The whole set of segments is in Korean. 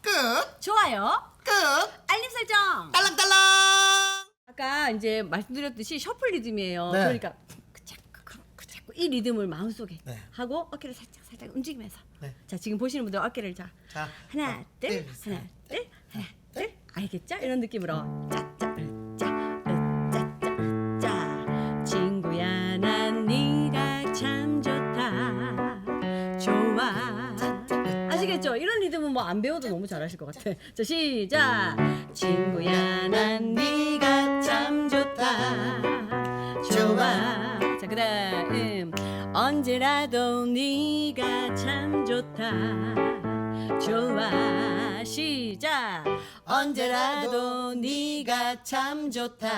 끝! 좋아요, 끝! 알림 설정. 딸랑딸랑! 아까 이제 말씀드렸듯이 셔플 리듬이에요. 네. 그러니까 자꾸 자꾸 이 리듬을 마음속에 네. 하고 어깨를 살짝 살짝 움직이면서. 네. 자 지금 보시는 분들 어깨를 자 자, 하나 하나, 둘 둘, 하나 셋, 둘 하나 둘 알겠죠? 이런 느낌으로 짜 뭐 안 배워도 너무 잘하실 것 같아. 자 시작! 친구야 난 네가 참 좋다. 좋아. 자 그다음. 언제라도 네가 참 좋다. 좋아. 시작! 언제라도 네가 참 좋다.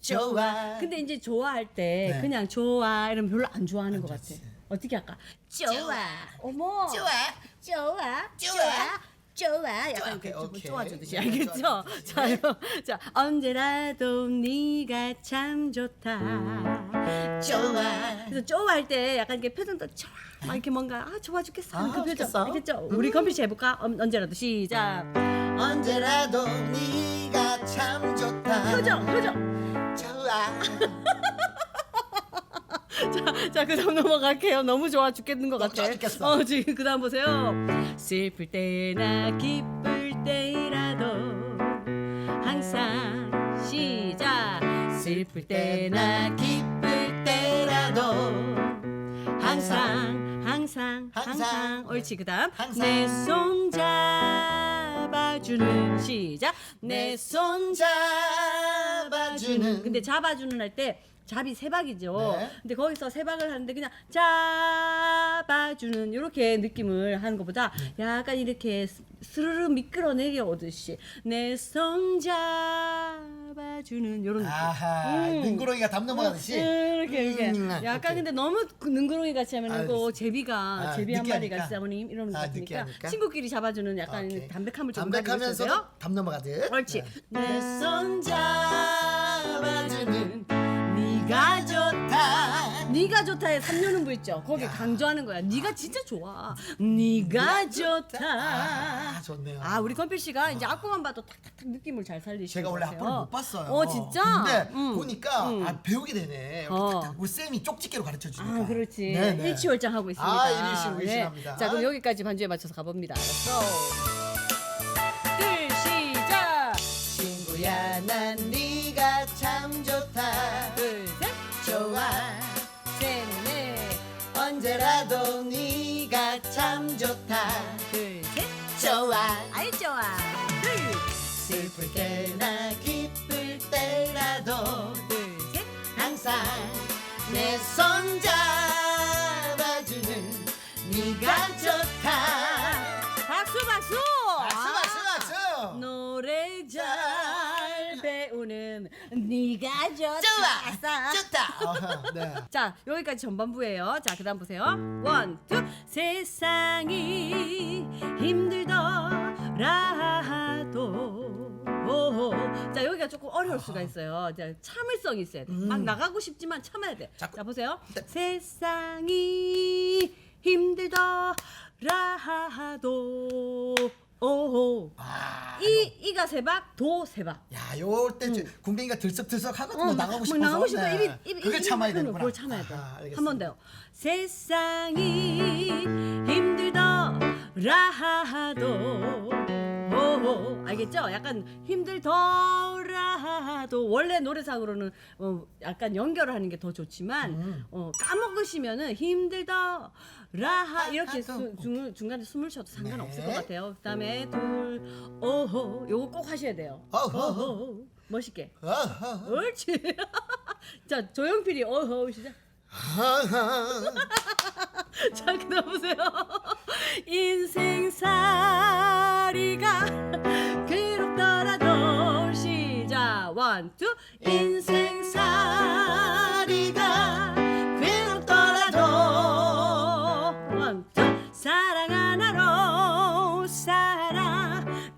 좋아. 근데 이제 좋아할 때 네. 그냥 좋아 이러면 별로 안 좋아하는 것 같아. 어떻게 할까? 좋아. 어머! 좋아! 좋아 좋아. 좋아 약간 오케이, 이렇게 좀 오케이. 좋아주듯이 네, 알겠죠? 좋아주듯이. 자요 자 언제라도 네가 참 좋다 좋아 그래서 좋아할 때 약간 이렇게 표정도 좋아 막 이렇게 뭔가 아 좋아 죽겠어 아, 그 표정 좋겠어. 알겠죠? 우리 컴퓨터 해볼까? 언- 언제라도 시작 언제라도 네가 참 좋다. 표정 표정 좋아. 자, 자, 그 다음 넘어갈게요. 너무 좋아 죽겠는 것 같아. 좋아 죽겠어. 어, 지금 그 다음 보세요. 슬플 때나 기쁠 때라도 항상 시작. 슬플 때나 기쁠 때라도 항상, 항상, 항상. 항상. 옳지. 그 다음. 항상. 내 손 잡아주는 시작. 내 손 잡아주는. 근데 잡아주는 할 때 잡이 세 박이죠. 네. 근데 거기서 세 박을 하는데 그냥 잡아주는 이렇게 느낌을 하는 것보다 약간 이렇게 스- 스르르 미끌어 내려오듯이 내 손 잡아주는 이런 느낌. 아하, 음. 능구렁이가 담 넘어가듯이. 이렇게 이렇게 음, 약간 오케이. 근데 너무 그 능구렁이 같이 하면 아, 또 제비가 아, 제비 한 마리가 느끼하니까. 있으면 이러는 것 아, 같으니까 느끼하니까. 친구끼리 잡아주는 약간 오케이. 담백함을 좀 가지고 있으세요. 담 넘어가듯. 옳지. 네. 내손 잡아주는. 네가 좋다에 삼려는 부 있죠. 거기 강조하는 거야. 네가 진짜 좋아. 네가 좋다. 아, 좋네요. 아 우리 건필 씨가 이제 악보만 봐도 탁탁탁 느낌을 잘 살리시는 제가 원래 것 같아요. 악보를 못 봤어요. 어 진짜? 근데 음. 보니까 음. 아, 배우게 되네. 이렇게 어. 우리 쌤이 쪽집게로 가르쳐 주니까. 아 그렇지. 일치월장하고 있습니다. 아, 일치월장합니다. 자 그럼 여기까지 반주에 맞춰서 가봅니다. 알았어. 배우는 네가 좋아. 좋다. 어허, 네. 자 여기까지 전반부예요. 자 그다음 보세요. 원, 투. 세상이 힘들더라도 오호. 자 여기가 조금 어려울 수가 있어요. 자, 참을성이 있어야 돼. 막 나가고 싶지만 참아야 돼. 자 보세요. 네. 세상이 힘들더라도 오호. 아, 이 이가 세 박, 도 세 박. 야, 요럴 때좀 궁뎅이가 들썩들썩 하거든요. 어, 나가고 막 싶어서. 나가고 싶어. 네. 입이 입이 그걸 입이 참아야 입이 되는구나. 그걸 참아야 돼. 알겠습니다. 한번 더요. 세상이 힘들더라도 오호. 알겠죠? 약간 힘들더라도 원래 노래상으로는 어, 약간 연결을 하는 게 더 좋지만 음. 어, 까먹으시면은 힘들더라 하 이렇게 수, 하도. 중, 중간에 숨을 쉬어도 상관없을 네. 것 같아요. 그다음에 둘 오호 요거 꼭 하셔야 돼요. 어허. 멋있게. 어허. 옳지. 자, 조용필이 어허 시작. 어허. 자, 그 다음 보세요. 인생살이가 괴롭더라도 시작. 원, 투. 인생살이가 괴롭더라도 원, 투. 사랑 하나로 살아가자.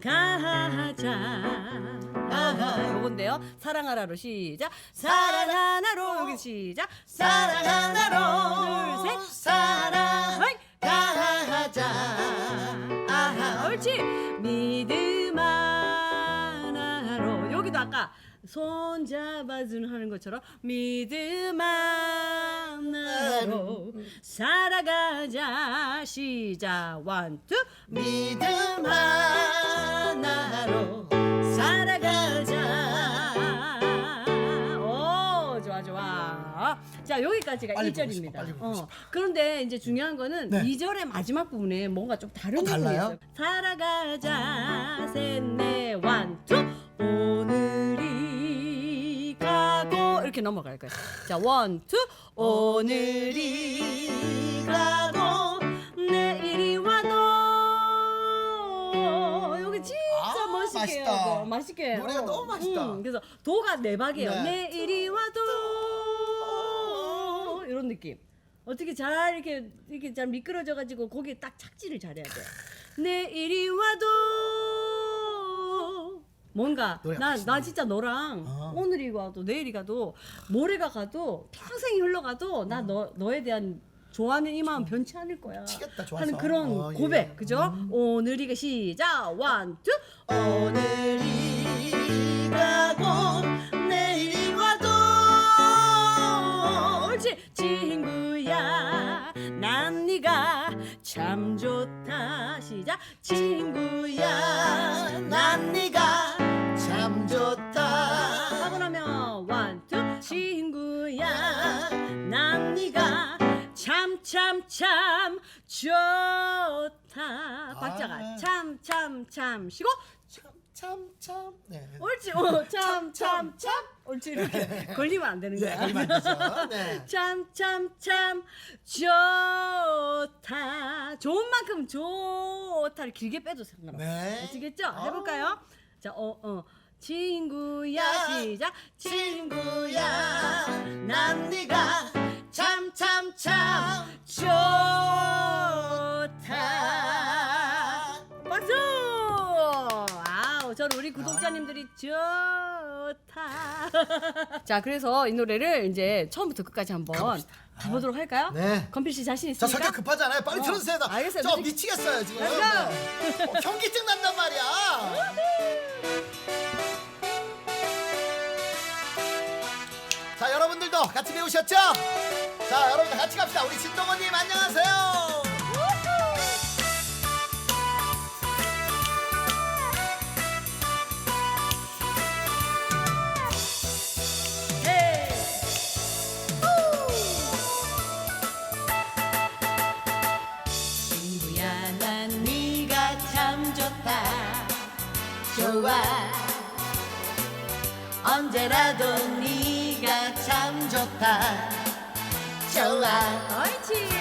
요건데요. 사랑하라로 시작. 사랑 하나로 여기 시작. 사랑 하나로 둘 셋. 손 잡아주는 하는 것처럼 믿음 하나로 살아가자. 시작. 원투. 믿음 하나로 살아가자. 오 좋아 좋아. 자 여기까지가 빨리 1절입니다. 보고 싶어, 빨리 보고 어, 싶어. 그런데 이제 중요한 거는 네. 2절의 마지막 부분에 뭔가 좀 다른 어, 부분이 달라요? 있어요. 살아가자. 셋넷 원투. 가고 이렇게 넘어갈 거예요. 자 원 투. 오늘이 가고 내일이 와도. 여기 진짜 아, 멋있게 맛있다. 해야 돼요 맛있게 노래가 어. 너무 맛있다. 음, 그래서 도가 네 박이에요. 네. 내일이 와도. 이런 느낌. 어떻게 잘 이렇게 이렇게 잘 미끄러져 가지고 거기에 딱 착지를 잘해야 돼 내일이 와도 뭔가 노래가 나, 맛있네. 나 진짜 너랑 아. 오늘이 가도 내일이 가도 모레가 가도 평생이 흘러가도 나 너 너에 대한 좋아하는 이 마음 변치 않을 거야. 미치겠다, 좋아서. 하는 그런 어, 예. 고백, 그죠? 오늘이가 시작, 원, 투. 오늘이 가고 내일이 와도 옳지 친구야 난 네가 참 좋다 시작 친구야 난 네가 참 좋다 박자가 아. 참 참 참 쉬고 참참 참. 네. 옳지 참참 참 옳지 이렇게 걸리면 안 되는 네, 거야 걸리면 안 되죠. 네. 참 참 참 좋다 좋은 만큼 좋다를 길게 빼도 상관없어 네. 아시겠죠? 아. 해볼까요? 자, 어, 어. 친구야 야, 시작 친구야, 난 네가 참 참 참 좋다 박수 아우 저는 우리 구독자님들이 좋다 자 그래서 이 노래를 이제 처음부터 끝까지 한번. 가보도록 할까요? 네. 건필 씨 자신 저 있습니까? 성격 급하잖아요. 빨리 어, 틀어주세요. 나 알겠어요. 저 뮤직- 미치겠어요 지금. Go. 네. 어, 현기증 난단 말이야. 자 여러분들도 같이 배우셨죠? 자 여러분들 같이 갑시다. 우리 진동원님 안녕하세요. 좋아 언제라도 네 가 참 좋다. 좋아. 옳지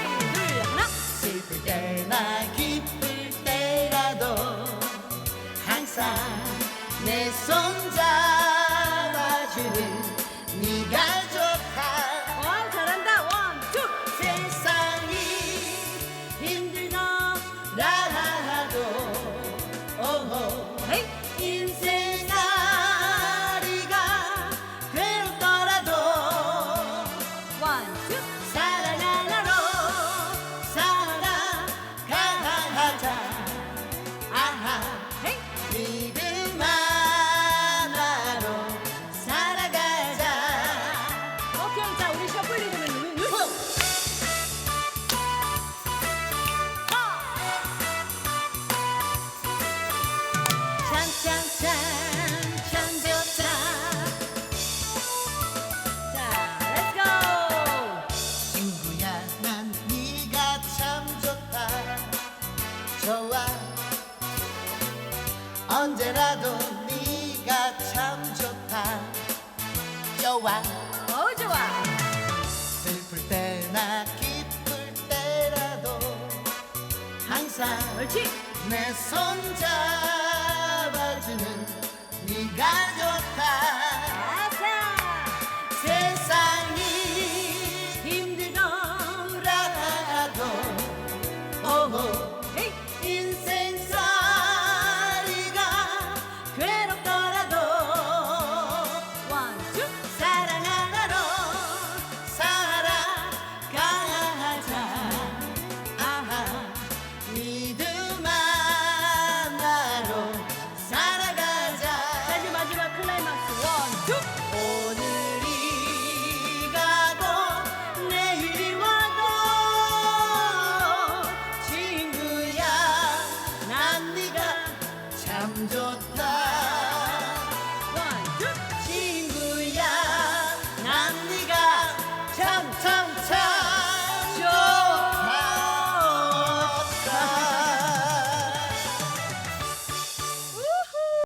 내 손 잡아주는 네가